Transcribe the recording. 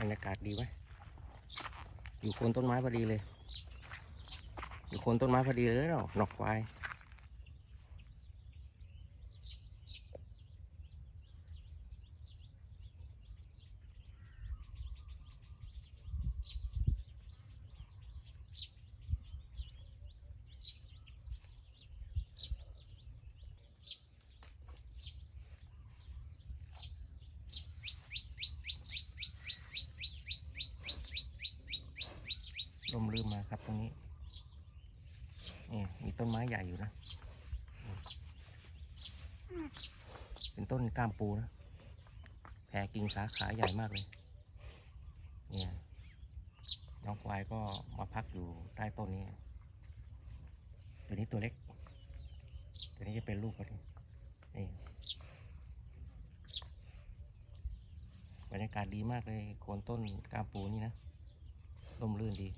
บรรยากาศดีไหมอยู่โคนต้นไม้พอดีเลย อยู่โคนต้นไม้พอดีเลยเนาะหนอกควาย ลมลืมมาครับตรงนี้นี่มีต้นไม้ใหญ่อยู่นะ เป็นต้นกล้ามปูนะ แผ่กิ่งสาขาใหญ่มากเลย เนี่ยน้องควายก็มาพักอยู่ใต้ต้นนี้ ตัวนี้ตัวเล็ก ตัวนี้จะเป็นลูกเขาดินี่บรรยากาศดีมากเลยโคนต้นกล้ามปูนี่นะ ร่มรื่นดี